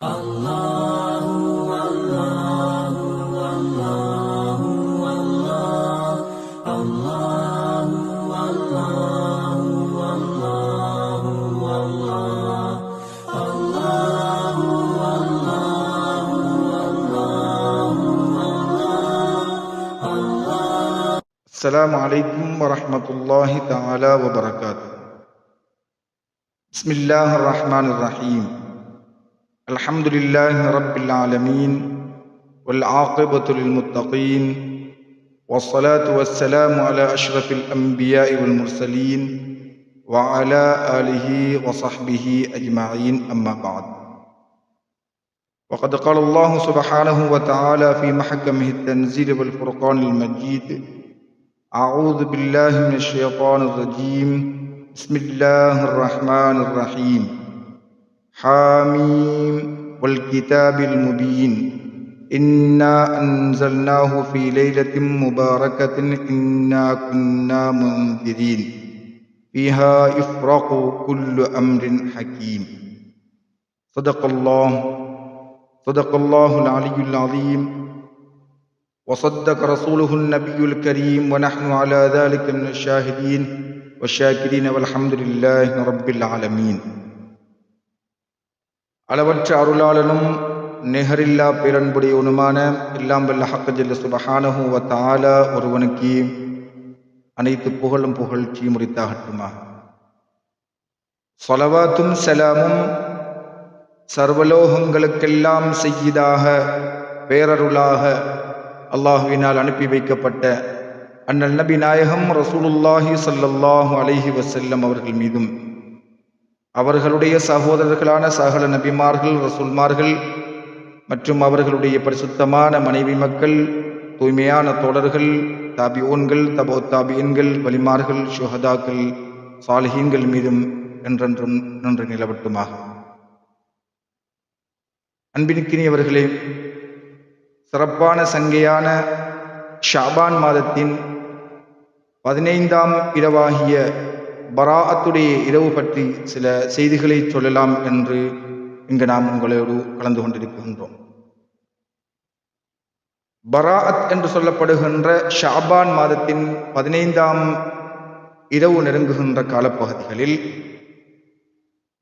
الله والله والله والله الله والله والله والله الله والله والله الله السلام عليكم ورحمة الله تعالى وبركاته. بسم الله الرحمن الرحيم. الحمد لله رب العالمين والعاقبة للمتقين والصلاة والسلام على أشرف الأنبياء والمرسلين وعلى آله وصحبه أجمعين أما بعد. وقد قال الله سبحانه وتعالى في محكمه التنزيل والفرقان المجيد أعوذ بالله من الشيطان الرجيم بسم الله الرحمن الرحيم حاميم والكتاب المبين. إنا أنزلناه في ليلة مباركة إنا كنا منذرين. فيها يفرق كل أمر حكيم. صدق الله صدق الله العلي العظيم. وصدق رسوله النبي الكريم ونحن على ذلك من الشاهدين والشاكرين والحمد لله رب العالمين. அளவற்ற அருளாளனும் நிகரில்லா பேரன்புடையவனுமான எல்லாம் வல்ல ஹக்கஜல்ல சுபஹானஹு வ தஆலா ஒருவனுக்கு அனைத்து புகழும் புகழ்ச்சி முறித்தாகட்டுமா சொலவாத்தும் சலாமும் சர்வலோகங்களுக்கெல்லாம் செய்யதாக பேரருளாக அல்லாஹுவினால் அனுப்பி வைக்கப்பட்ட அண்ணல் நபி நாயகம் ரசூலுல்லாஹி சல்லல்லாஹு அலைஹி வசல்லம் அவர்கள் மீதும் அவர்களுடைய சகோதரர்களான சகல நபிமார்கள் ரசூல்மார்கள் மற்றும் அவர்களுடைய பரிசுத்தமான மனைவி மக்கள் தூய்மையான தோழர்கள் தாபியோன்கள் தபோ தாபியன்கள் வலிமார்கள் சுஹதாக்கள் சாலிஹீன்கள் மீதும் என்றென்றும் நன்று நிலவட்டுமாக. அன்பினுக்கினியவர்களே சிறப்பான சங்கையான ஷாபான் மாதத்தின் பதினைந்தாம் இரவாகிய பராஅத்துடைய இரவு பற்றி சில செய்திகளை சொல்லலாம் என்று இங்கு நாம் உங்களோடு கலந்து கொண்டிருக்கின்றோம். பராஅத் என்று சொல்லப்படுகின்ற ஷாபான் மாதத்தின் பதினைந்தாம் இரவு நெருங்குகின்ற காலப்பகுதிகளில்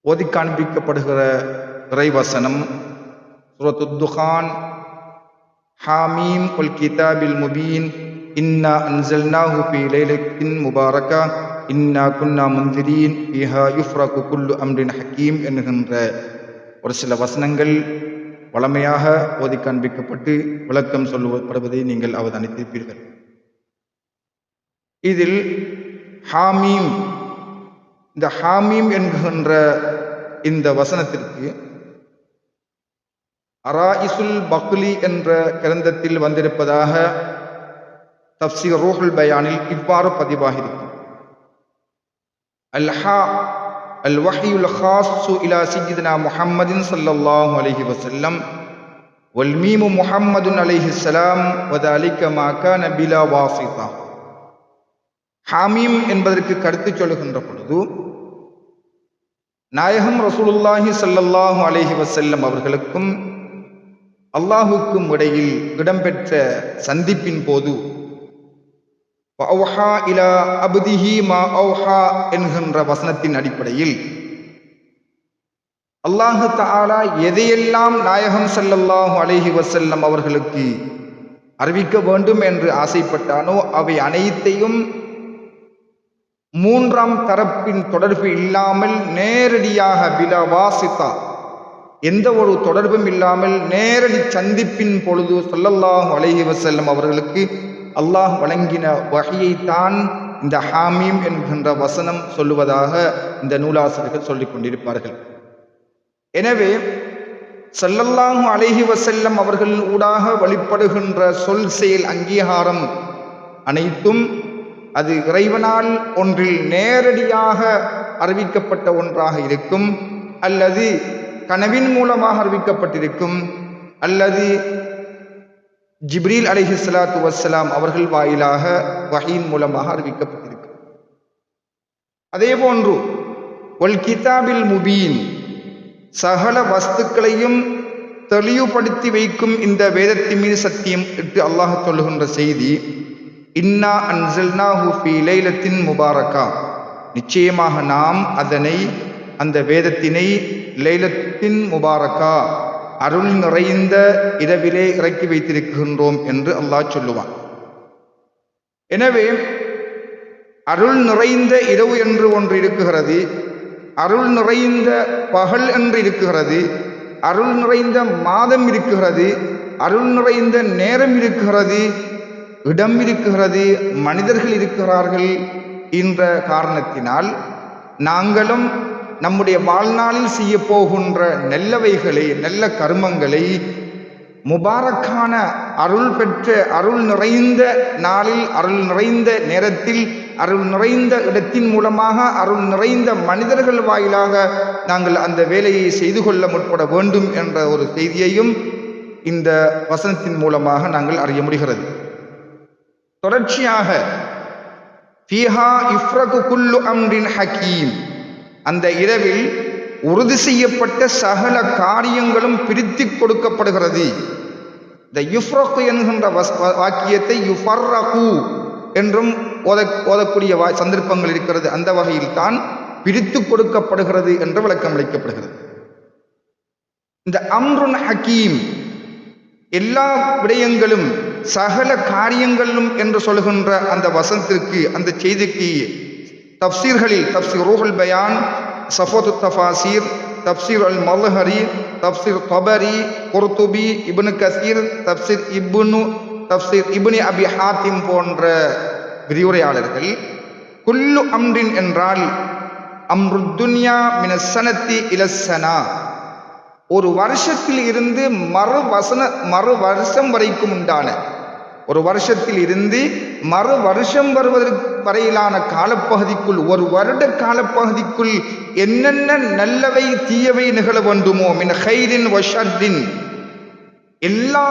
ஓதி காண்பிக்கப்படுகிற துறைவசனம் சுரத்துத்துஹான் ஹாமீம் உல் கிதாபில் முபீன் இன்னா அன்சல்னாஹு பி லைலத்தின் முபாரக்கா இன்னா குன்னா முந்திரீன் இஹா யுஃப்ராக்கு குல்லு அம்ரின் ஹக்கீம் என்கின்ற ஒரு சில வசனங்கள் வளமையாக ஓதி காண்பிக்கப்பட்டு விளக்கம் சொல்லுவப்படுவதை நீங்கள் அவதானித்திருப்பீர்கள். இதில் ஹாமீம் இந்த ஹாமீம் என்கின்ற இந்த வசனத்திற்கு அராஇசுல் பக்லி என்ற கிரந்தத்தில் வந்திருப்பதாக தப்சீர் ரூஹல் பயானில் இவ்வாறு பதிவாகிறது. அல்ஹா அல் வஹியுல் ஹாசு இலா சிஜிதனா முஹம்மதின் சல்லல்லாஹு அலைஹி வஸல்லம் والميم محمد عليه السلام وذلك ما كان بلا واسطة ஹாமீம் என்பதற்கு கருத்து சொல்லுகின்ற பொழுது நாயகம் ரசூலுல்லாஹி சல்லல்லாஹு அலைஹி வஸல்லம் அவர்களுக்கும் அல்லாஹுக்கும் இடையில் இடம்பெற்ற சந்திப்பின் போது என்கின்ற வசனத்தின் அடிப்படையில் அல்லாஹு தாலா எதையெல்லாம் நாயகம் செல்லல்லாஹு அலைஹி வசல்லம் அவர்களுக்கு அறிவிக்க வேண்டும் என்று ஆசைப்பட்டானோ அவை அனைத்தையும் மூன்றாம் தரப்பின் தொடர்பு இல்லாமல் நேரடியாக பிலா வாசித்தா எந்த ஒரு தொடர்பும் இல்லாமல் நேரடி சந்திப்பின் பொழுது சொல்லல்லாஹு அலஹி வசல்லம் அவர்களுக்கு அல்லாஹ் வழங்கின வகையைத்தான் இந்த ஹாமீம் என்கின்ற வசனம் சொல்லுவதாக இந்த நூலாசிரியர்கள் சொல்லிக் கொண்டிருப்பார்கள். எனவே சல்லல்லாஹு அழகி வசல்லம் அவர்கள் ஊடாக வழிபடுகின்ற சொல் செயல் அங்கீகாரம் அனைத்தும் அது இறைவனால் ஒன்றில் நேரடியாக அறிவிக்கப்பட்ட ஒன்றாக இருக்கும். அல்லது கனவின் மூலமாக அறிவிக்கப்பட்டிருக்கும். அல்லது ஜிப்ரீல் அலிஹி சலாத்து வசலாம் அவர்கள் வாயிலாக வகையின் மூலமாக அறிவிக்கப்பட்டிருக்கு. அதே போன்று ஒல் கிதாபில் முபீன் சகல வஸ்துக்களையும் தெளிவுபடுத்தி வைக்கும் இந்த வேதத்தின் மீது சத்தியம் இட்டு அல்லாஹ் சொல்லுகின்ற செய்தி இன்னா அன்சல்னாஹு ஹூஃபி லைலத்தின் முபாரக்கா. நிச்சயமாக நாம் அதனை அந்த வேதத்தினை லைலத்தின் முபாரக்கா அருள் நிறைந்த இரவிலே இறக்கி வைத்திருக்கின்றோம் என்று அல்லாஹ் சொல்லுவான். எனவே அருள் நிறைந்த இரவு என்று ஒன்று இருக்குகிறது அருள் நிறைந்த பகல் என்று இருக்குகிறது அருள் நிறைந்த மாதம் இருக்குகிறது அருள் நிறைந்த நேரம் இருக்கிறது இடம் இருக்குகிறது மனிதர்கள் இருக்கிறார்கள் என்ற காரணத்தினால் நாங்களும் நம்முடைய வாழ்நாளில் செய்ய போகின்ற நல்லவைகளை நல்ல கர்மங்களை முபாரக்கான அருள் பெற்ற அருள் நிறைந்த நாளில் அருள் நிறைந்த நேரத்தில் அருள் நிறைந்த இடத்தின் மூலமாக அருள் நிறைந்த மனிதர்கள் வாயிலாக நாங்கள் அந்த வேலையை செய்து கொள்ள முற்பட வேண்டும் என்ற ஒரு செய்தியையும் இந்த வசனத்தின் மூலமாக நாங்கள் அறிய முடிகிறது. தொடர்ச்சியாக ஃபீஹா இஃப்ரகு குல்லு அம்ரின் ஹக்கீம் அந்த இரவில் உறுதி செய்யப்பட்ட சகல காரியங்களும் பிரித்து கொடுக்கப்படுகிறது. இந்த யுஃப்ரகு என்கின்ற வஸ் வாக்கியத்தை யுஃபர்ரகு என்றும் ஓத ஓதக்கூடிய வா சந்தர்ப்பங்கள் இருக்கிறது. அந்த வகையில் தான் பிரித்து கொடுக்கப்படுகிறது என்று விளக்கம் அளிக்கப்படுகிறது. இந்த அம்ருன் ஹக்கீம் எல்லா விடயங்களும் சகல காரியங்களும் என்று சொல்கின்ற அந்த வசனத்திற்கு அந்த செய்திக்கு தப்சீர்களில் தப்சீர் ரூஹுல் பயான் சஃபோத்து தஃபாசீர் தப்சீர் அல் மல்ஹரி தப்சீர் தபரி குர்துபி இப்னு கசீர் தப்சீர் இப்னு தப்சீர் இப்னி அபி ஹாத்திம் போன்ற விரிவுரையாளர்கள் குல்லு அம்ரின் என்றால் அம்ருத்துன்யா மினசனத்தி இலசனா ஒரு வருஷத்தில் இருந்து மறு வசன மறு வருஷம் வரைக்கும் உண்டான ஒரு வருஷத்தில் இருந்து மறு வருஷம் வருவதற்கு வரையிலான காலப்பகுதிக்குள் ஒரு வருட காலப்பகுதிக்குள் என்னென்ன நல்லவை தீயவை நிகழ வேண்டுமோ மின் ஹைரின் வஷர்ரின் எல்லா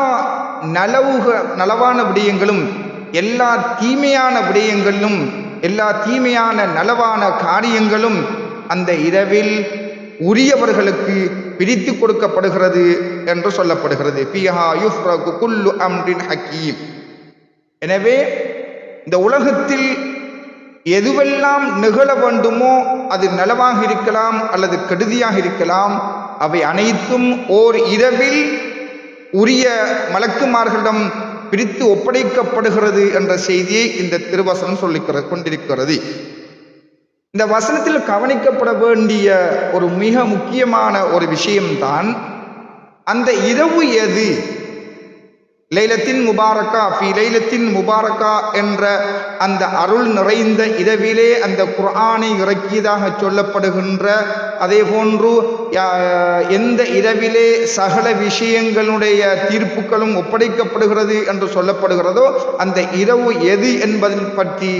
நலவுக நலவான விடயங்களும் எல்லா தீமையான விடயங்களும் எல்லா தீமையான நலவான காரியங்களும் அந்த இரவில் உரியவர்களுக்கு பிரித்து கொடுக்கப்படுகிறது என்று சொல்லப்படுகிறது. ஃபிஹா யுஃப்ரகு குல்லு அம்ரின் ஹக்கீம். எனவே இந்த உலகத்தில் எதுவெல்லாம் நிகழ வேண்டுமோ அது நலவாக இருக்கலாம் அல்லது கெடுதியாக இருக்கலாம். அவை அனைத்தும் ஓர் இரவில் உரிய மலக்குமார்களிடம் பிரித்து ஒப்படைக்கப்படுகிறது என்ற செய்தியை இந்த திருவசனம் சொல்லிக்கிற கொண்டிருக்கிறது. இந்த வசனத்தில் கவனிக்கப்பட வேண்டிய ஒரு மிக முக்கியமான ஒரு விஷயம்தான் அந்த இரவு எது? லைலத்தின் முபாரக்கா ஃபி லைலத்தின் முபாரக்கா என்ற அந்த அருள் நிறைந்த இரவிலே அந்த குர்ஆனை இறக்கியதாக சொல்லப்படுகின்ற அதே போன்று எந்த இரவிலே சகல விஷயங்களுடைய தீர்ப்புகளும் ஒப்படைக்கப்படுகிறது என்று சொல்லப்படுகிறதோ அந்த இரவு எது என்பதில் பற்றி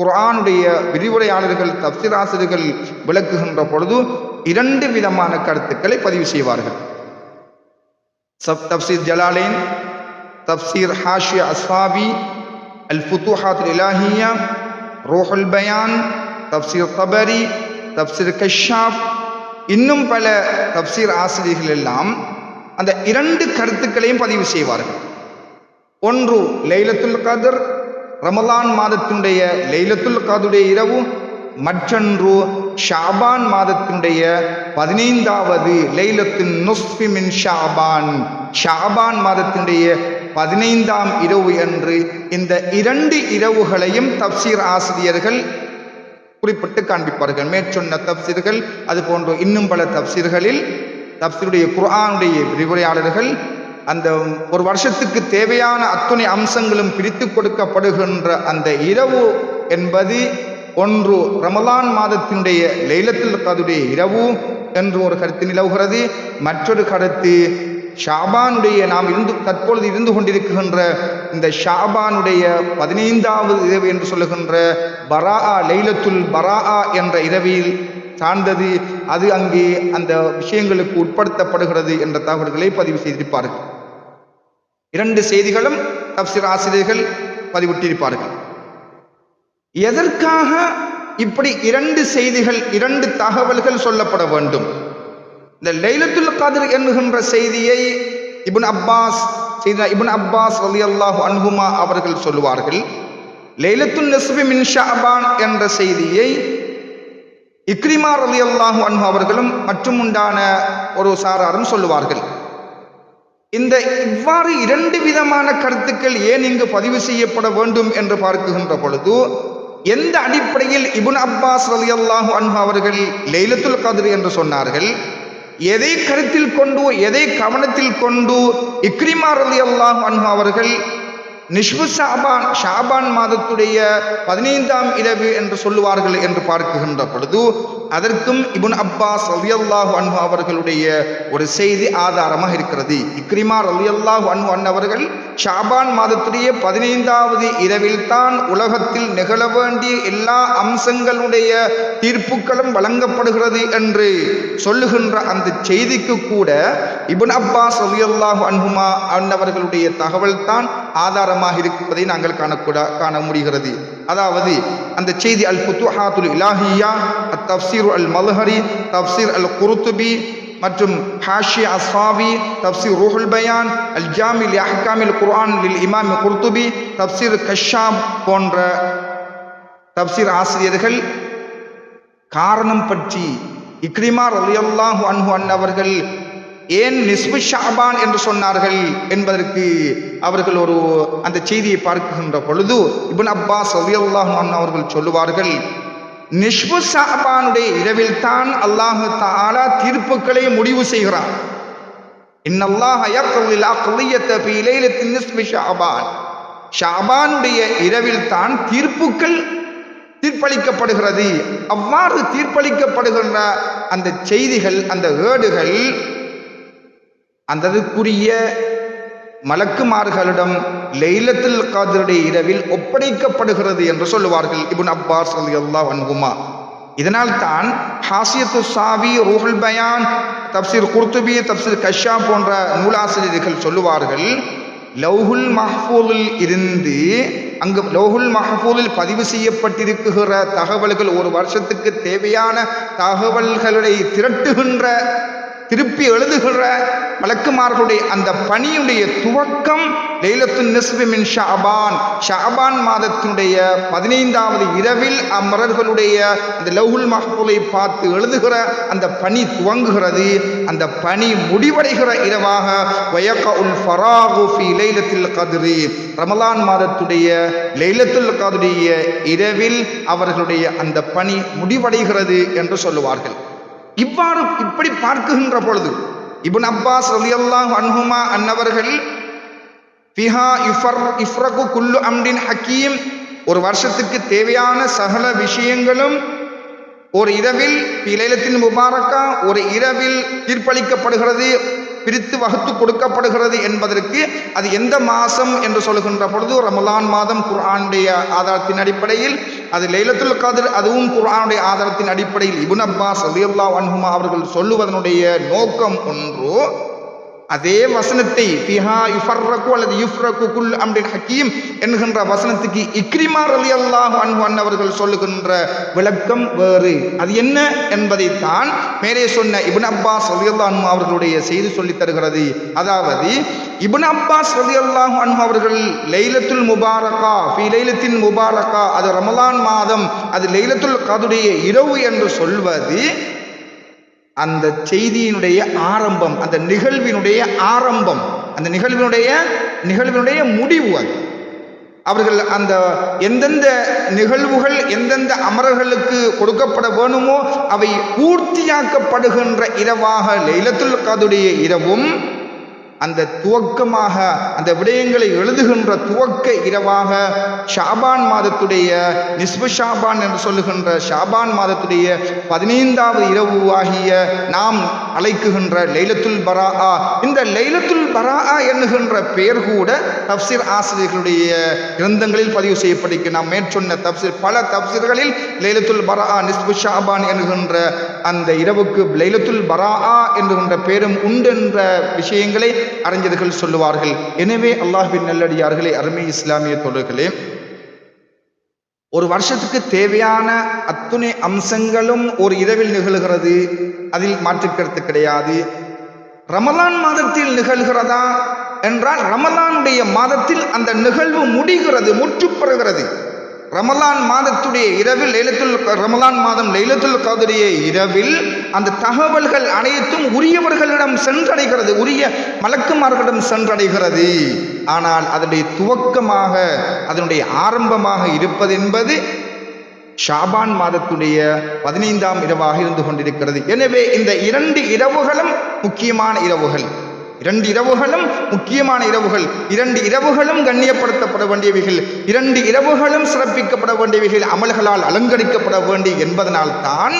குர்ஆனுடைய விரிவுரையாளர்கள் தப்சிராசிரியர்கள் விளக்குகின்ற பொழுது இரண்டு விதமான கருத்துக்களை பதிவு செய்வார்கள். சப் தப்சீர் ஜலாலேன் தப்சீர் ஹாஷிய அஸ்வாபி அல் ஃபுத்துஹாத் இலாஹியா ரோஹல் பயான் தப்சீர் தபரி தப்சீர் கஷாப் இன்னும் பல தப்சீர் ஆசிரியர்கள் எல்லாம் அந்த இரண்டு கருத்துக்களையும் பதிவு செய்வார்கள். ஒன்று லைலத்துல் கதர் ரமலான் மாதத்தினுடைய லைலத்துல் கதுடைய இரவு மற்றொன்று ஷாபான் மாதத்தினுடைய பதினைந்தாவது லைலத்தின் நுஸ்பிமின் ஷாபான். ஷாபான் மாதத்தினுடைய பதினைந்தாம் இரவு என்று இந்த இரண்டு இரவுகளையும் தப்சீர் ஆசிரியர்கள் குறிப்பிட்டு காண்பிப்பார்கள். மேற்சொன்ன தப்சீர்கள் அது போன்ற இன்னும் பல தப்சீர்களில் தப்சீருடைய குரானுடைய விரிவுரையாளர்கள் அந்த ஒரு வருஷத்துக்கு தேவையான அத்துணை அம்சங்களும் பிரித்து கொடுக்கப்படுகின்ற அந்த இரவு என்பது ஒன்று ரமலான் மாதத்தினுடைய லைலத்தில் கதுடைய இரவு என்று ஒரு கருத்து நிலவுகிறது. மற்றொரு கருத்து ஷாபானுடைய நாம் இருந்து தற்பொழுது இருந்து கொண்டிருக்கின்ற இந்த ஷாபானுடைய பதினைந்தாவது இரவு என்று சொல்லுகின்ற பராஆ லைலத்துல் பராஆ என்ற இரவில் சார்ந்தது. அது அங்கே அந்த விஷயங்களுக்கு உட்படுத்தப்படுகிறது என்ற தகவல்களை பதிவு செய்திருப்பார்கள். இரண்டு செய்திகளும் தப்சீர் ஆசிரியர்கள் பதிவிட்டிருப்பார்கள். எதற்காக இப்படி இரண்டு செய்திகள் இரண்டு தகவல்கள் சொல்லப்பட வேண்டும்? இந்த லைலத்துல் கதிர் என்கின்ற செய்தியை இபுன் அப்பாஸ் செய்த இபுன் அப்பாஸ் ரலியல்லாஹு அன்புமா அவர்கள் சொல்லுவார்கள். லைலத்துல் நஸ்பி மின் ஷாபான் என்ற செய்தியை இக்ரிமா ரலியல்லாஹு அன்பு அவர்களும் மற்றும் உண்டான ஒரு சாராரும் சொல்லுவார்கள். இந்த இவ்வாறு இரண்டு விதமான கருத்துக்கள் ஏன் இங்கு பதிவு செய்யப்பட வேண்டும் என்று பார்க்குகின்ற பொழுது எந்த அடிப்படையில் இபுன் அப்பாஸ் ரலியல்லாஹு அன்பு அவர்கள் லைலத்துல் கதிர் என்று சொன்னார்கள்? எதை கருத்தில் கொண்டு எதை கவனத்தில் கொண்டு இக்ரிமா அல்லாஹ் அன்ஹா அவர்கள் நிஷ்பு ஷாபான் ஷாபான் மாதத்துடைய பதினைந்தாம் இரவு என்று சொல்லுவார்கள் என்று பார்க்குகின்ற பொழுது அதற்கும் இபுன் அப்பாஸ் ரலியல்லாஹு அன்பு அவர்களுடைய ஒரு செய்தி ஆதாரமாக இருக்கிறது. இக்ரிமா ரலியல்லாஹு அன்பு அன்னவர்கள் ஷாபான் மாதத்துடைய பதினைந்தாவது இரவில் தான் உலகத்தில் நிகழ வேண்டிய எல்லா அம்சங்களுடைய தீர்ப்புகளும் வழங்கப்படுகிறது என்று சொல்லுகின்ற அந்த செய்திக்கு கூட இபுன் அப்பாஸ் ரலியல்லாஹு அன்புமா அன்னவர்களுடைய தகவல் தான் ஆதாரமாக இருப்பதை நாங்கள் காணக்கூட காண முடிகிறது. அதாவது அந்த செய்தி அல் புத்துஹாத்துல் இலாஹியா அத் தப்சீர் அல் மல்ஹரி தப்சீர் அல் குருத்துபி மற்றும் ஹாஷி அஸ்வாவி தப்சீர் ரூஹுல் பயான் அல் ஜாமில் அஹ்காமில் குர்ஆன் லில் இமாம் குர்துபி தப்சீர் கஷாம் போன்ற தப்சீர் ஆசிரியர்கள் காரணம் பற்றி இக்ரிமார் அலியல்லாஹு அன்ஹு அன்னவர்கள் ஏன் நிஸ்பு ஷாபான் என்று சொன்னார்கள் என்பதற்கு அவர்கள் ஒரு அந்த செய்தியை பார்க்கின்ற பொழுது இபுன் அப்பாஸ் ரலியல்லாஹு அவர்கள் சொல்லுவார்கள் நிஷ்பு ஷாபானுடைய இரவில் தான் அல்லாஹு தாலா தீர்ப்புகளை முடிவு செய்கிறான். ஷாபான். ஷாபானுடைய இரவில் தான் தீர்ப்புகள் தீர்ப்பளிக்கப்படுகிறது. அவ்வாறு தீர்ப்பளிக்கப்படுகின்ற அந்த செய்திகள் அந்த ஏடுகள் அந்ததுக்குரிய மலக்குமார்களிடம் லைலத்துல் காதருடைய இரவில் ஒப்படைக்கப்படுகிறது என்று சொல்லுவார்கள் இபுன் அப்பாஸ் அலி அல்லா வன்குமா இதனால் தான் ஹாசியத்து சாவி ரூஹுல் பயான் தப்சீர் குர்துபி தப்சீர் கஷா போன்ற நூலாசிரியர்கள் சொல்லுவார்கள் லௌஹுல் மஹ்பூலில் இருந்து அங்கு லௌஹுல் மஹ்பூலில் பதிவு செய்யப்பட்டிருக்குகிற தகவல்கள் ஒரு வருஷத்துக்கு தேவையான தகவல்களை திரட்டுகின்ற திருப்பி எழுதுகிற வழக்குமார்களுடைய அந்த பணியுடைய துவக்கம் லைலத்து நிஸ்பி மின் ஷாபான். ஷாபான் மாதத்தினுடைய பதினைந்தாவது இரவில் அம்மரர்களுடைய அந்த லவுல் மஹ்பூலை பார்த்து எழுதுகிற அந்த பணி துவங்குகிறது. அந்த பணி முடிவடைகிற இரவாக வயக்க உல் ஃபராகு ஃபி லைலத்தில் கதிரி. ரமலான் மாதத்துடைய லைலத்துல் கதுடைய இரவில் அவர்களுடைய அந்த பணி முடிவடைகிறது என்று சொல்லுவார்கள். இவ்வாறு இப்படி பார்க்குகின்ற பொழுது இபுன் அப்பாஸ் ரலியல்லாஹு அன்ஹுமா அன்னவர்கள் ஃபிஹா இஃபர் இஃப்ரகு குல்லு அம்டின் ஹக்கீம். ஒரு வருஷத்துக்கு தேவையான சகல விஷயங்களும் ஒரு இரவில் இலைலத்தின் முபாரக்கா ஒரு இரவில் தீர்ப்பளிக்கப்படுகிறது. பிரித்து வகுத்து கொடுக்கப்படுகிறது என்பதற்கு அது எந்த மாதம் என்று சொல்கின்ற பொழுது ரமலான் மாதம் குர்ஆனுடைய ஆதாரத்தின் அடிப்படையில் அது லைலத்துல் கதிர் அதுவும் குர்ஆனுடைய ஆதாரத்தின் அடிப்படையில். இபுன் அப்பாஸ் ரலியல்லாஹு அன்ஹுமா அவர்கள் சொல்லுவதனுடைய நோக்கம் ஒன்று அதே வசனத்தை பிஹா யுஃபர்ரகு அல்லது யுஃப்ரகு குல் அம்ரின் ஹக்கீம் என்கின்ற வசனத்துக்கு இக்ரிமா அல்லாஹ் அன்ஹு அன்னவர்கள் சொல்லுகின்ற விளக்கம் வேறு. அது என்ன என்பதைத்தான் மேலே சொன்ன இபின் அப்பாஸ் அலி அல்லாஹ் அவர்களுடைய செய்தி சொல்லித் தருகிறது. அதாவது இபின் அப்பாஸ் அல்லாஹ் அன்ஹு அவர்கள் லைலத்துல் முபாரகா ஃபி லைலத்தின் முபாரகா அது ரமலான் மாதம் அது லைலத்துல் கதுடைய இரவு என்று சொல்வது அந்த செய்தியினுடைய ஆரம்பம் அந்த நிகழ்வினுடைய ஆரம்பம் அந்த நிகழ்வினுடைய நிகழ்வினுடைய முடிவு அது. அவர்கள் அந்த எந்தெந்த நிகழ்வுகள் எந்தெந்த அமரர்களுக்கு கொடுக்கப்பட வேணுமோ அவை பூர்த்தியாக்கப்படுகின்ற இரவாக லைலத்துல் கதுடைய இரவும் அந்த துவக்கமாக அந்த விடயங்களை எழுதுகின்ற துவக்க இரவாக ஷாபான் மாதத்துடைய நிஸ்பு ஷாபான் என்று சொல்லுகின்ற ஷாபான் மாதத்துடைய பதினைந்தாவது இரவு ஆகிய நாம் அழைக்குகின்ற லைலத்துல் பராஆ. இந்த லைலத்துல் பராஆ என்னுகின்ற பெயர் கூட தப்சீர் ஆசிரியர்களுடைய கிரந்தங்களில் பதிவு செய்யப்படுகிறது. நாம் மேற்சொன்ன தப்சீர் பல தப்சீர்களில் லைலத்துல் பராஆ நிஸ்பு ஷாபான் என்கின்ற அந்த இரவுக்கு லைலத்துல் பராஆ என்கின்ற பெயரும் உண்டு என்ற விஷயங்களை அறிஞர்கள் சொல்லுவார்கள். எனவே அல்லாஹ்வின் நல்லடியார்களே அருமை இஸ்லாமிய தொழில்களே ஒரு வருஷத்துக்கு தேவையான அத்துணை அம்சங்களும் ஒரு இரவில் நிகழ்கிறது. அதில் மாற்றுக்கருத்து கிடையாது. ரமலான் மாதத்தில் நிகழ்கிறதா என்றால் ரமலானுடைய மாதத்தில் அந்த நிகழ்வு முடிகிறது முற்றுப்பெறுகிறது ரமலான் மாதத்துடைய இரவில் லைலத்துல் ரமலான் மாதம் லைலத்துல் கதரிய இரவில் அந்த தகவல்கள் அனைத்தும் உரியவர்கள் சென்றடைகிறது. உரிய மலக்குமார்களிடம் சென்றடைகிறது. ஆனால் அதனுடைய துவக்கமாக அதனுடைய ஆரம்பமாக இருப்பது என்பது ஷாபான் மாதத்துடைய பதினைந்தாம் இரவாக இருந்து கொண்டிருக்கிறது. எனவே இந்த இரண்டு இரவுகளும் முக்கியமான இரவுகள். இரண்டு இரவுகளும் முக்கியமான இரவுகள். இரண்டு இரவுகளும் கண்ணியப்படுத்தப்பட வேண்டியவைகள். இரண்டு இரவுகளும் சிறப்பிக்கப்பட வேண்டியவைகள். அமல்களால் அலங்கரிக்கப்பட வேண்டிய என்பதனால் தான்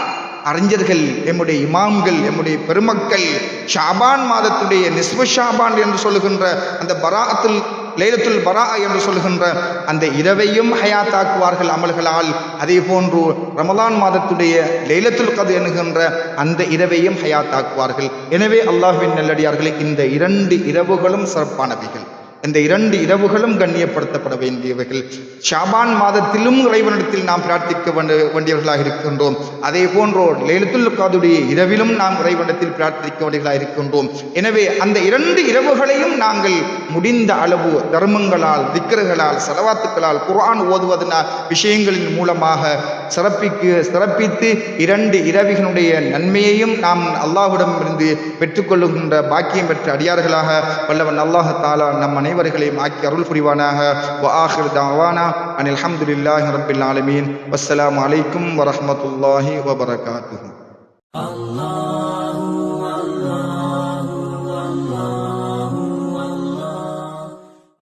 அறிஞர்கள் எம்முடைய இமாம்கள் எம்முடைய பெருமக்கள் ஷாபான் மாதத்துடைய நிஸ்வ ஷாபான் என்று சொல்லுகின்ற அந்த பராத்துல் லைலத்துல் பரா என்று சொல்லுகின்ற அந்த இரவையும் ஹயாத்தாக்குவார்கள் அமல்களால். அதே போன்று ரமலான் மாதத்துடைய லைலத்துல் கது என்கின்ற அந்த இரவையும் ஹயாத்தாக்குவார்கள். எனவே அல்லாஹ்வின் நல்லடியார்களே இந்த இரண்டு இரவுகளும் சிறப்பானவைகள். இந்த இரண்டு இரவுகளும் கண்ணியப்படுத்தப்பட வேண்டியவைகள். ஷாபான் மாதத்திலும் இறைவனிடத்தில் நாம் பிரார்த்திக்க வேண்ட வேண்டியவர்களாக இருக்கின்றோம். அதே போன்றோ லேலத்துல் காதுடைய இரவிலும் நாம் இறைவனிடத்தில் பிரார்த்திக்க வேண்டியவர்களாக இருக்கின்றோம். எனவே அந்த இரண்டு இரவுகளையும் நாங்கள் முடிந்த அளவு தர்மங்களால் திக்கர்களால் செலவாத்துக்களால் குரான் ஓதுவதனால் விஷயங்களின் மூலமாக சிறப்பிக்கு சிறப்பித்து இரண்டு இரவிகளுடைய நன்மையையும் நாம் அல்லாஹ்விடமிருந்து பெற்றுக்கொள்ளுகின்ற பாக்கியம் பெற்ற அடியார்களாக வல்லவன் அல்லாஹ் தாலா நம் அனைவர்களையும் ஆக்கி அருள் புரிவானாக ஆஹிர் தாவானா அனில் அஹமதுல்லாஹி ரப்பில் ஆலமீன் வஸ்ஸலாம் அலைக்கும் வரஹமத்துல்லாஹி வபரகாத்து அல்லாஹ்